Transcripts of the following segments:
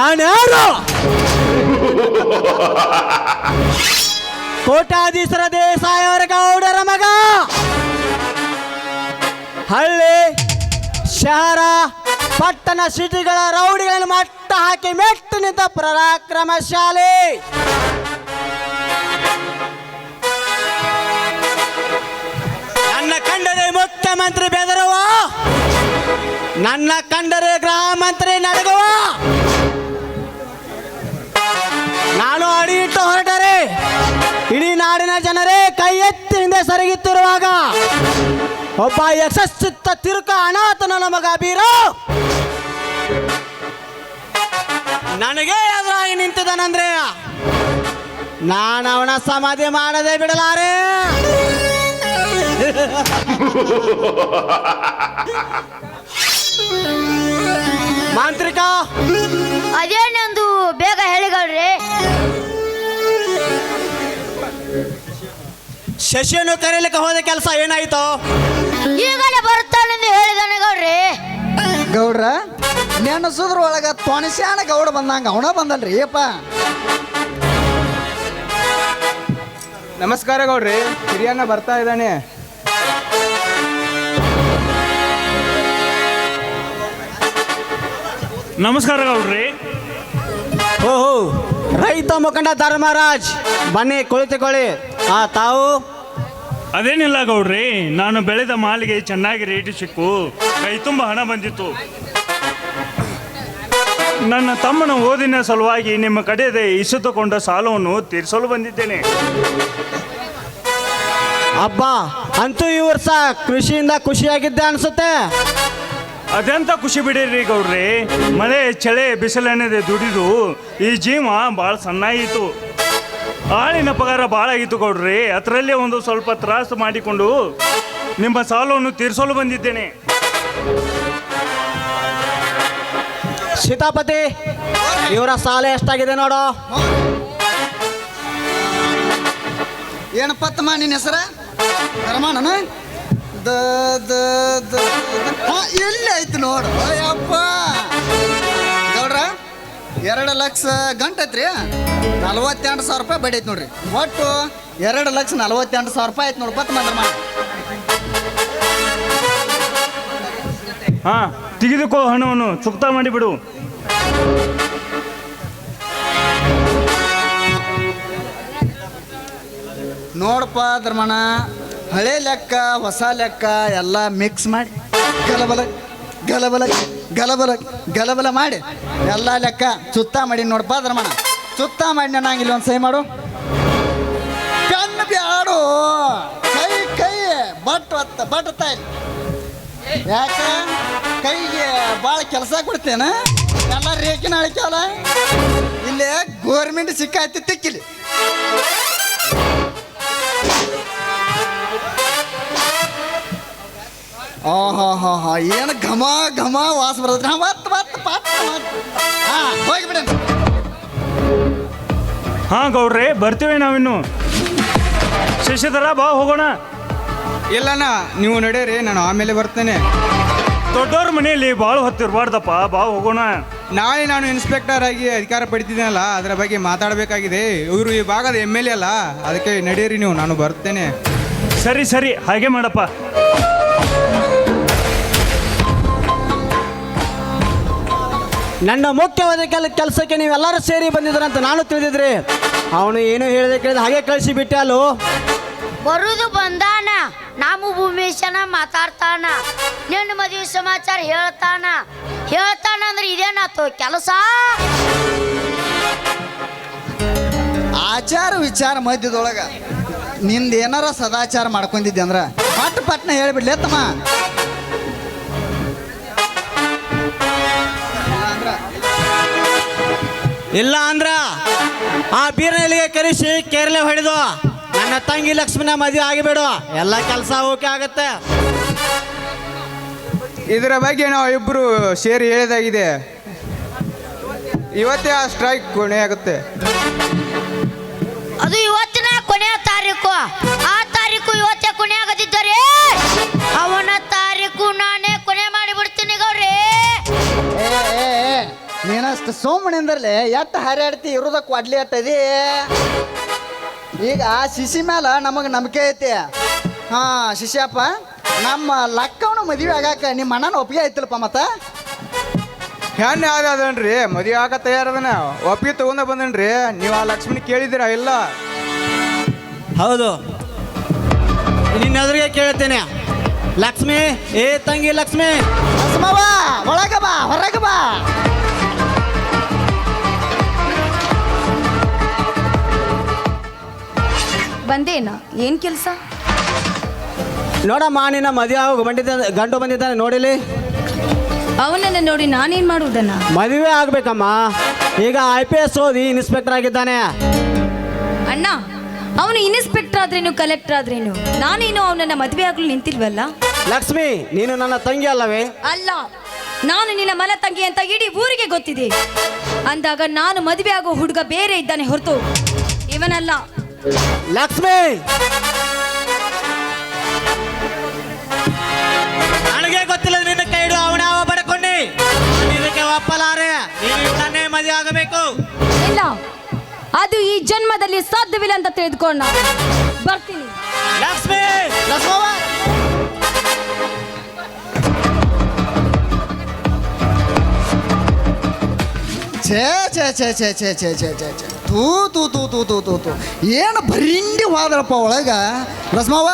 ನಾನ್ಯಾರು ಕೋಟಾಧೀಶರ ದೇಸಾಯವರ ಗೌಡರ ಮಗ. ಹಳ್ಳಿ, ಶಹರ, ಪಟ್ಟಣ ಸಿಟಿಗಳ ರೌಡಿಗಳನ್ನು ಮಟ್ಟ ಹಾಕಿ ಮೆಟ್ಟು ನಿಂತ ಪರಾಕ್ರಮಶಾಲಿ. ನನ್ನ ಕಂಡರೆ ಮುಖ್ಯಮಂತ್ರಿ ಬೆದರುವ, ನನ್ನ ಕಂಡರೆ ಗೃಹ ಮಂತ್ರಿ ನಡಗುವ. ನಾನು ಅಡಿ ಇಟ್ಟು ಹೊರಟರೆ. ಇಡೀ ನಾಡಿನ ಜನರೇ ಕೈ ಎತ್ತಿ ಹಿಂದೆ ಸರಿಗಿತ್ತಿರುವಾಗ ಒಬ್ಬ ಯಶಸ್ಸಿತ್ತ ತಿರುಕ ಅನಾಥನ ನಮಗ ಬೀರು. ನನಗೆ ಎದುರಾಗಿ ನಿಂತಿದ್ದಾನಂದ್ರೆ ನಾನು ಅವನ ಸಮಾಧಿ ಮಾಡದೆ ಬಿಡಲಾರೆ. ಶಶಿಯನ್ನು ಕರೀಲಿಕ್ಕೆ ಹೋದ ಕೆಲಸ ಏನಾಯ್ತು? ಈಗಲೇ ಬರುತ್ತಾನೆಂದು ಹೇಳಿದಾನೆ ಗೌಡ್ರಿ. ಗೌಡ್ರ ನೆನಸುದ್ರ ಒಳಗ ತೊಣಸ್ಯಾಣ ಗೌಡ ಬಂದಂಗ ಅವನ ಬಂದಲ್ರಿ ಅಪ್ಪ ನಮಸ್ಕಾರ ಗೌಡ್ರಿ ಹಿರಿಯಣ್ಣ ಬರ್ತಾ ಇದ್ದಾನೆ. ನಮಸ್ಕಾರ ಗೌಡ್ರಿ. ಓಹೋ ರೈತ ಮುಖಂಡ ಧರ್ಮರಾಜ್ ಬನ್ನಿ ಕುಳಿತುಕೊಳ್ಳಿ. ಆ ತಾವು ಅದೇನಿಲ್ಲ ಗೌಡ್ರಿ ನಾನು ಬೆಳೆದ ಮಾಲಿಗೆ ಚೆನ್ನಾಗಿ ರೇಟ್ ಸಿಕ್ಕು ಕೈ ತುಂಬ ಹಣ ಬಂದಿತ್ತು. ನನ್ನ ತಮ್ಮನ ಓದಿನ ಸಲುವಾಗಿ ನಿಮ್ಮ ಕಡೆಯದೆ ಇಸುತ್ತುಕೊಂಡ ಸಾಲವನ್ನು ತೀರಿಸಲು ಬಂದಿದ್ದೇನೆ. ಅಬ್ಬ ಅಂತೂ ಈ ವರ್ಷ ಕೃಷಿಯಿಂದ ಖುಷಿಯಾಗಿದ್ದೆ ಅನ್ಸುತ್ತೆ. ಅದೆಂತ ಖುಷಿ ಬಿಡಿರಿ ಗೌಡ್ರಿ ಮಳೆ ಚಳಿ ಬಿಸಿಲೆನ್ನದೆ ದುಡಿದು ಈ ಜೀವ ಭಾಳ ಸಣ್ಣಾಗಿತ್ತು. ಆಳಿನ ಪಗಾರ ಭಾಳ ಆಗಿತ್ತು ಕೊಡ್ರಿ ಅದರಲ್ಲೇ ಒಂದು ಸ್ವಲ್ಪ ತ್ರಾಸು ಮಾಡಿಕೊಂಡು ನಿಮ್ಮ ಸಾಲವನ್ನು ತೀರಿಸಲು ಬಂದಿದ್ದೇನೆ. ಸೀತಾಪತಿ ಇವರ ಸಾಲ ಎಷ್ಟಾಗಿದೆ ನೋಡು. ಏನಪ್ಪತ್ತಮ್ಮ ನಿನ್ನ ಹೆಸರ? ದ ದ ದ ಎಲ್ಲಿ ಆಯ್ತು ನೋಡು. ಅಯ್ಯಪ್ಪ. ಗೌಡ್ರ ಎರಡು ಲಕ್ಷ ಗಂಟೆ ಐತ್ರಿ. ನಲ್ವತ್ತೆಂಟು ಸಾವಿರ ರೂಪಾಯಿ ಬಡಿ ಐತೆ ನೋಡ್ರಿ. ಒಟ್ಟು ಎರಡು ಲಕ್ಷ ನಲ್ವತ್ತೆಂಟು ಸಾವಿರ ರೂಪಾಯಿ ಆಯ್ತು ನೋಡು ಮಾತ್ರ ಧರ್ಮ ಹಾ ತೆಗೆದುಕೋ ಹಣವನ್ನು. ಚುಕ್ತಾ ಮಾಡಿಬಿಡು ನೋಡಪ್ಪ ಧರ್ಮಣ ಹಳೆ ಲೆಕ್ಕ ಹೊಸ ಲೆಕ್ಕ ಎಲ್ಲ ಮಿಕ್ಸ್ ಮಾಡಿ. ಗಲಬಲ ಗಲಬಲ. ಗಲಬಲ ಗಲಬಲ ಮಾಡಿ. ಎಲ್ಲ ಲೆಕ್ಕ ಸುತ್ತ ಮಾಡಿ ನೋಡಪ್ಪ ಧರ್ಮಣ್ಣ ಸುತ್ತ ಮಾಡಿ ಇಲ್ಲಿ ಒಂದು ಸೈ ಮಾಡು. ಕಣ್ಣು ಬ್ಯಾಡು. ಕೈ ಕೈ, ಬಟ್ ಒತ್ತ, ಬಟ್ ತಾಯಿ ಯಾಕ? ಕೈಗೆ ಭಾಳ ಕೆಲಸ ಕೊಡ್ತೇನೆ? ಎಲ್ಲ ರೇಖಿನ ಇಲ್ಲೇ ಇಲ್ಲಿ ಗೋರ್ಮೆಂಟ್ ಸಿಕ್ಕಾಯ್ತು ತಿಕ್ಕಿಲಿ. ಇಲ್ಲಿ ಆಹೋಹ ಹಾಂ, ಏನು ಘಮ ಘಮ ವಾಸ ಬರ್ತದೆ ಹಾ ಮತ್ ಮತ್ ಪಟ್ ಹಾ ಹೋಗಿಬಿಡ ಹಾ ಗೌಡ್ರೆ ಬರ್ತೀವಿ ನಾವಿನ್ನು. ಶಶಿಧರ ಬಾ ಹೋಗೋಣ. ಇಲ್ಲಣ್ಣ ನೀವು ನಡೆಯಿರಿ ನಾನು ಆಮೇಲೆ ಬರ್ತೇನೆ. ದೊಡ್ಡವ್ರ ಮನೆಯಲ್ಲಿ ಭಾಳ ಹೊತ್ತಿರಬಾರ್ದಪ್ಪ ಬಾ ಹೋಗೋಣ. ನಾಳೆ ನಾನು ಇನ್ಸ್ಪೆಕ್ಟರ್ ಆಗಿ ಅಧಿಕಾರ ಪಡಿತಿದ್ದೀನಲ್ಲ ಅದರ ಬಗ್ಗೆ ಮಾತಾಡಬೇಕಾಗಿದೆ. ಇವರು ಈ ಭಾಗದ ಎಂ ಎಲ್ ಎ ಅಲ್ಲ ಅದಕ್ಕೆ ನಡೆಯಿರಿ ನೀವು ನಾನು ಬರ್ತೇನೆ. ಸರಿ ಸರಿ ಹಾಗೆ ಮಾಡಪ್ಪ. ನನ್ನ ಮುಖ್ಯವಾದ ಕೆಲ ಕೆಲಸಕ್ಕೆ ನೀವೆಲ್ಲರೂ ಸೇರಿ ಬಂದಿದ್ರಂತ ನಾನು ತಿಳಿದಿದ್ರಿ. ಅವನು ಏನು ಹೇಳಿದೆ ಕೇಳಿದ ಹಾಗೆ ಕಳಿಸಿ ಬಿಟ್ಟೆ ಅಲ್ಲು? ಬರುದು ಬಂದಾನ. ನಾಮು ಭೂಮೇಶನ ಮಾತಾಡ್ತಾನ. ನಿನ್ನ ಮದುವೆ ಸಮಾಚಾರ ಹೇಳ್ತಾನ. ಹೇಳ್ತಾನ ಅಂದ್ರೆ ಇದೇನಾತು ಕೆಲಸ? ಆಚಾರ ವಿಚಾರ ಮಧ್ಯದೊಳಗ ನಿಂದ ಏನಾರ ಸದಾಚಾರ ಮಾಡ್ಕೊಂಡಿದ್ದೆ ಅಂದ್ರ ಪಟ್ ಪಟ್ನ ಹೇಳ್ಬಿಡ್ಲಿ ತಮ್ಮ ಇಲ್ಲ ಅಂದ್ರ ಆ ಬೀರನಲ್ಲಿಗೆ ಕರೆಸಿ ಕೇರಳ ಹೊಡೆದು ನನ್ನ ತಂಗಿ ಲಕ್ಷ್ಮಣ ಮದುವೆ ಆಗಿಬಿಡು. ಎಲ್ಲ ಕೆಲಸ ಓಕೆ ಆಗತ್ತೆ. ಇದರ ಬಗ್ಗೆ ನಾವು ಇಬ್ಬರು ಸೇರಿ ಹೇಳಿದಾಗಿದೆ. ಇವತ್ತೇ ಆ ಸ್ಟ್ರೈಕ್ ಕೊನೆ ಆಗುತ್ತೆ. ಅದು ಇವತ್ತಿನ ಕೊನೆಯ ತಾರೀಕು. ಆ ತಾರೀಕು ಇವತ್ತೇ ಕೊನೆ ಆಗದಿದ್ದರೆ ನೀನ ಸೋಮಣಿಂದರ್ಲೆ ಎಟ್ಟು ಹರಿಯಾಡ್ತಿ ಇರೋದಕ್ಕೆ ಕೊಡ್ಲಿ ಅಟ್ಟದಿ ಈಗ ಶಿಶಿ ಮ್ಯಾಲ ನಮಗೆ ನಂಬಿಕೆ ಐತಿ. ಹಾ ಶಿಶಿಯಪ್ಪ ನಮ್ಮ ಲಕ್ಕವನು ಮದುವೆ ಆಗಾಕ ನಿಮ್ಮ ಅಣ್ಣನ ಒಪ್ಪಿಗೆ ಐತಿಲ್ಲಪ್ಪ ಮತ್ತ? ಹೆಣ್ಣು ಯಾವ್ದು ಅದನ್ರಿ? ಮದುವೆ ಆಗ ತಯಾರದನ. ಒಪ್ಪಿಗೆ ತಗೊಂಡ ಬಂದನ್ರಿ. ನೀವು ಆ ಲಕ್ಷ್ಮಿ ಕೇಳಿದಿರ ಇಲ್ಲ? ಹೌದು. ನಿನ್ನ ಎದುರಿಗೆ ಕೇಳ್ತೇನೆ. ಲಕ್ಷ್ಮಿ ಏ ತಂಗಿ ಲಕ್ಷ್ಮಿ. ಬಸಮ್ಮವ್ವ, ಒಳಗ ಬಾ ಹೊರಗ ಬಾ. ಬಂದೇನ? ಏನ್ ಕೆಲಸ? ನೋಡಮ್ಮ ನಿನ್ನ ಮದುವೆ ಆಗೋ ಬಂದಿದ್ದ ಗಂಡು ಬಂದಿದ್ದಾನೆ ನೋಡಿಲಿ ಅವನನ್ನ ನೋಡಿ ನಾನೇನ್ ಮಾಡುವುದನ್ನ ಮದುವೆ ಆಗ್ಬೇಕಮ್ಮ. ಈಗ ಐ ಪಿ ಎಸ್ ಓದಿ ಇನ್ಸ್ಪೆಕ್ಟರ್ ಆಗಿದ್ದಾನೆ. ಅಣ್ಣ ಅವನು ಇನ್ಸ್ಪೆಕ್ಟರ್ ಆದ್ರೇನು ಕಲೆಕ್ಟರ್ ಆದ್ರೇನು? ನಾನೇನು ಅವನನ್ನ ಮದುವೆ ಆಗಲು ನಿಂತಿಲ್ವಲ್ಲ? ಲಕ್ಷ್ಮಿ ನೀನು ನನ್ನ ತಂಗಿ ಅಲ್ಲವೇ? ಅಲ್ಲ ನಾನು ನಿನ್ನ ಮಲ ತಂಗಿ ಅಂತ ಇಡೀ ಊರಿಗೆ ಗೊತ್ತಿದೆ. ಅಂದಾಗ ನಾನು ಮದುವೆ ಆಗೋ ಹುಡುಗ ಬೇರೆ ಇದ್ದಾನೆ ಹೊರತು. ಇವನಲ್ಲ. ಲಕ್ಷ್ಮಿ! ನನಗೆ ಗೊತ್ತಿಲ್ಲ ನಿನ್ನ ಕೈ ಹಿಡಿದು ಅವನ ಪಡ್ಕೊಂಡಿ ಇದಕ್ಕೆ ಒಪ್ಪಲಾರೆ ನೀನು ಇವನನ್ನೇ ಮದುವೆ ಆಗಬೇಕು. ಇಲ್ಲ ಅದು ಈ ಜನ್ಮದಲ್ಲಿ ಸಾಧ್ಯವಿಲ್ಲ ಅಂತ ತಿಳಿದುಕೊಂಡ ಬರ್ತೀನಿ. ಲಕ್ಷ್ಮಿ ಲಕ್ಷ್ಮವ್ವ. ಛೇ ಛೇ ಛೇ ಛೇ ಛೇ ಛೇ ಛೇ ಛೇ ಛೇ. ತೂ ತೂ ತೂ ತೂ ತೂ ತೂ ತೂ. ಏನು ಬರಿಂಡಿ ಹೋದ್ರಪ್ಪ ಒಳಗ? ರಸ್ಮವ್ವ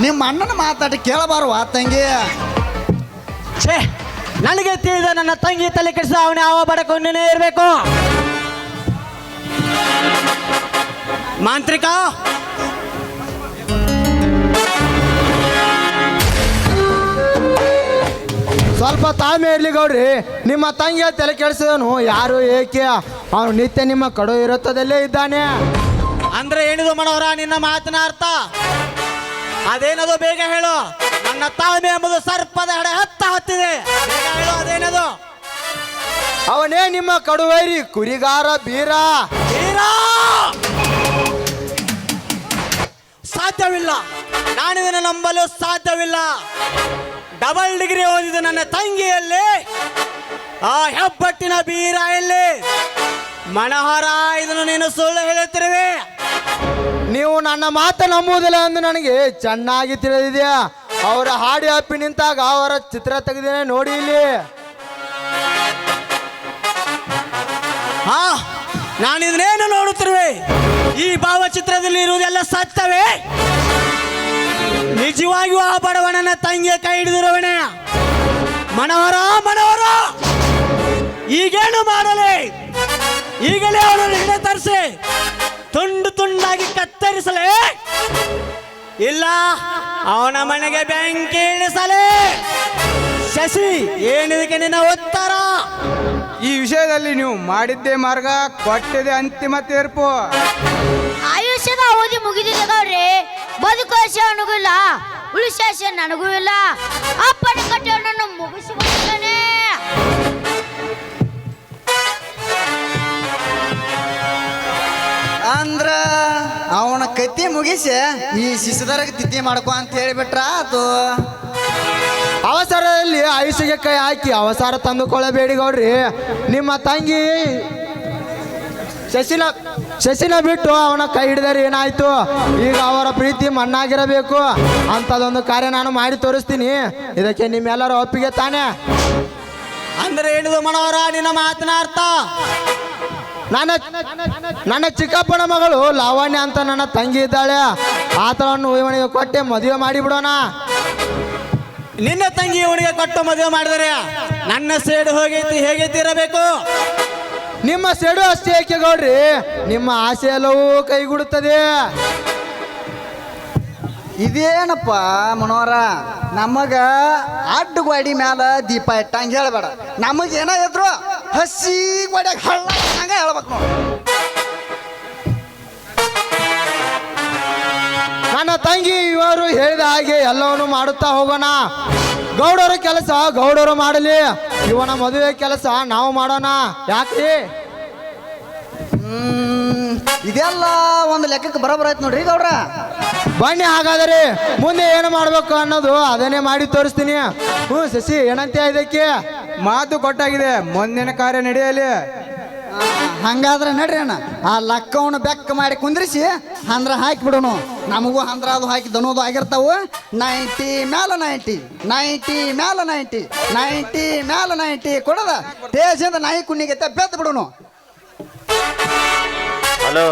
ನಿಮ್ಮ ಅಣ್ಣನ ಮಾತಾಡಿ ಕೇಳಬಾರವ ತಂಗಿ. ಛೇ ನನಗೆ ತಿಳಿದ ನನ್ನ ತಂಗಿ ತಲೆ ಕೆಡಿಸ ಅವನ ಯಾವ ಬಡಕೊಂಡೇ ಇರಬೇಕು. ಮಾಂತ್ರಿಕ ಸ್ವಲ್ಪ ತಾಳ್ಮೆ ಇರ್ಲಿ ಗೌಡ್ರಿ. ನಿಮ್ಮ ತಂಗಿಯ ತಲೆ ಕೆಡಿಸಿದನು ಯಾರು ಏಕೆ? ಅವನು ನಿತ್ಯ ನಿಮ್ಮ ಕಡು ಇರುತ್ತದಲ್ಲೇ ಇದ್ದಾನೆ. ಅಂದ್ರೆ ಏನಿದು ಮನೋಹರ ನಿನ್ನ ಮಾತಿನ ಅರ್ಥ? ಅದೇನದು ಬೇಗ ಹೇಳು. ನನ್ನ ತಾಳ್ಮೆ ಎಂಬುದು ಸರ್ಪದ ಹಡೆ ಹತ್ತ ಹತ್ತಿದೆ. ಬೇಗ ಹೇಳು ಅದೇನದು? ಅವನೇ ನಿಮ್ಮ ಕಡುವೈರಿ ಕುರಿಗಾರ ಬೀರ. ವೀರಾ! ಸಾಧ್ಯವಿಲ್ಲ. ನಾನಿದನ್ನು ನಂಬಲು ಸಾಧ್ಯವಿಲ್ಲ. ಡಬಲ್ ಡಿಗ್ರಿ ಓದಿದ ನನ್ನ ತಂಗಿಯಲ್ಲಿ ಆ ಹೆಬ್ಬಟ್ಟಿನ ಬೀರ ಇಲ್ಲಿ. ಮನೋಹರ ಇದನ್ನು ನೀನು ಸುಳ್ಳು ಹೇಳುತ್ತಿರುವೆ. ನೀವು ನನ್ನ ಮಾತು ನಂಬುವುದಿಲ್ಲ ಎಂದು ನನಗೆ ಚೆನ್ನಾಗಿ ತಿಳಿದಿದೆಯಾ? ಅವರ ಹಾಡಿ ಹಪ್ಪಿ ನಿಂತಾಗ ಅವರ ಚಿತ್ರ ತೆಗೆದೇನೆ ನೋಡಿ ಇಲ್ಲಿ. ಹಾ ನಾನು ಇದನ್ನೇನು ನೋಡುತ್ತಿರುವೆ? ಈ ಭಾವಚಿತ್ರದಲ್ಲಿ ಇರುವುದೆಲ್ಲ ಸತ್ತವೇ ನಿಜವಾಗಿಯೂ ಆ ಬಡವಣನ ತಂಗಿಯ ಕೈ ಹಿಡಿದಿರುವಣೆ ಮನವರ ಮನವರ ಈಗೇನು ಮಾಡಲಿ? ಈಗಲೇ ಅವನನ್ನು ಹಿಂದೆ ತರಿಸಿ. ತುಂಡು ತುಂಡಾಗಿ ಕತ್ತರಿಸಲೇ. ಇಲ್ಲ, ಅವನ ಮನೆಗೆ ಬೆಂಕಿ ಇಳಿಸಲೇ. ಶಶಿ, ಏನಿದಕ್ಕೆ ನಿನ್ನ ಉತ್ತರ? ಈ ವಿಷಯದಲ್ಲಿ ನೀವು ಮಾಡಿದ್ದೇ ಮಾರ್ಗ ಕೊಟ್ಟಿದೆ ಅಂತಿಮ ತೀರ್ಪು. ಬದುಕು ಆಸೆ ಇಲ್ಲ ಉಳಿಸ ಆಸೆ ನನಗೂ ಇಲ್ಲ. ಅಪ್ಪನ ಕಟ್ಟೆಯನ್ನು ಮುಗಿಸಿಕೊಂಡಿದ್ದಾನೆ ಅಂದ್ರ ಅವನ ಕತ್ತಿ ಮುಗಿಸಿ ಈ ಶಿಶುದರಗ ತಿಥಿ ಮಾಡ್ಕೊ ಅಂತ ಹೇಳಿಬಿಟ್ರ ಅದು. ಅವಸರದಲ್ಲಿ ಆಯುಷ್ಯಗೆ ಕೈ ಹಾಕಿ ಅವಸರ ತಂದುಕೊಳ್ಳಬೇಡಿ ಗೌಡ್ರಿ. ನಿಮ್ಮ ತಂಗಿ ಶಶಿನ ಶಶಿನ ಬಿಟ್ಟು ಅವನ ಕೈ ಹಿಡಿದರೆ ಏನಾಯ್ತು? ಈಗ ಅವರ ಪ್ರೀತಿ ಮಣ್ಣಾಗಿರಬೇಕು. ಅಂತದೊಂದು ಕಾರ್ಯ ನಾನು ಮಾಡಿ ತೋರಿಸ್ತೀನಿ. ಇದಕ್ಕೆ ನಿಮ್ಮೆಲ್ಲರ ಒಪ್ಪಿಗೆ ತಾನೆ. ಅಂದ್ರೆ ಹೇಳಿದ ಮನೋಹರ ನಿನ್ನ ಮಾತಿನ ಅರ್ಥ? ನನ್ನ ನನ್ನ ಚಿಕ್ಕಪ್ಪನ ಮಗಳು ಲಾವಣ್ಯ ಅಂತ ನನ್ನ ತಂಗಿ ಇದ್ದಾಳೆ. ಆತಳನ್ನು ಇವನಿಗೆ ಕೊಟ್ಟೆ ಮದುವೆ ಮಾಡಿಬಿಡೋಣ. ನಿನ್ನ ತಂಗಿ ಇವನಿಗೆ ಕೊಟ್ಟು ಮದುವೆ ಮಾಡಿದರೆ ನನ್ನ ಸೇಡು ಹೋಗೈತಿ ಹೇಗೈತಿ ಇರಬೇಕು? ನಿಮ್ಮ ಸೆಡು ಅಷ್ಟೇ ಏಕೆ ಗೌಡ್ರಿ? ನಿಮ್ಮ ಆಸೆ ಎಲ್ಲವೂ ಕೈಗೂಡುತ್ತದೆ. ಇದೇನಪ್ಪ ಮನೋಹರ? ನಮಗ ಅಡ್ಡ ಗೋಡಿ ಮ್ಯಾಲ ದೀಪ ಇಟ್ಟಂಗೆ ಹೇಳ್ಬೇಡ. ನಮಗ ಏನ ಇದ್ರು ಹಸಿ ಗೋಡ್ಯಾಗ ಹಳ್ಳ ಹಂಗ ಹೇಳ್ಬೇಕು ನೋಡು ನನ್ನ ತಂಗಿ ಇವರು ಹೇಳಿದ ಹಾಗೆ ಎಲ್ಲವನ್ನು ಮಾಡುತ್ತಾ ಹೋಗೋಣ. ಗೌಡರ ಕೆಲಸ ಗೌಡರು ಮಾಡಲಿ. ಇವನ ಮದುವೆ ಕೆಲಸ ನಾವು ಮಾಡೋಣ. ಯಾಕೆ ಹ್ಮ್, ಇದೆಲ್ಲ ಒಂದು ಲೆಕ್ಕಕ್ಕೆ ಬರೋಬರ ಆಯ್ತು ನೋಡ್ರಿ ಗೌಡ್ರ. ಬನ್ನಿ ಹಾಗಾದರೆ ಮುಂದೆ ಏನು ಮಾಡಬೇಕು ಅನ್ನೋದು ಅದನ್ನೇ ಮಾಡಿ ತೋರಿಸ್ತೀನಿ. ಹ್ಞೂ ಶಶಿ ಏನಂತೆ ಇದಕ್ಕೆ? ಮಾತು ಕೊಟ್ಟಾಗಿದೆ ಮುಂದಿನ ಕಾರ್ಯ ನಡೆಯಲಿ. ಹಂಗಾದ್ರೆ ನಡ್ರಿ ಅಣ್ಣ ಆ ಲಕ್ಕವನ್ನ ಬೆಕ್ಕ ಮಾಡಿ ಕುಂದ್ರಿಸಿ ಅಂದ್ರೆ ಹಾಕಿ ಬಿಡೋನು ನಮಗೂ ಅಂದ್ರೆ ಅದು ಹಾಕಿ ದನೋದು ಆಗಿರ್ತಾವು. ನೈಂಟಿ ಮ್ಯಾಲ ನೈಂಟಿ ನೈಂಟಿ ಮ್ಯಾಲ ನೈಂಟಿ ನೈಂಟಿ ಮ್ಯಾಲ ನೈಂಟಿ ಕೊಡದ. ದೇಶದಿಂದ ನಾಯಿ ಕುಣ್ಣಿಗೆ ಬೆದ್ದು ಬಿಡೋನು. Hello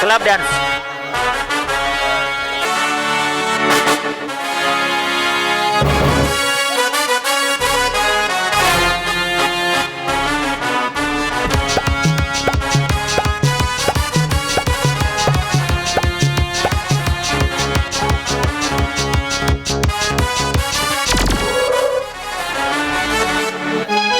club dance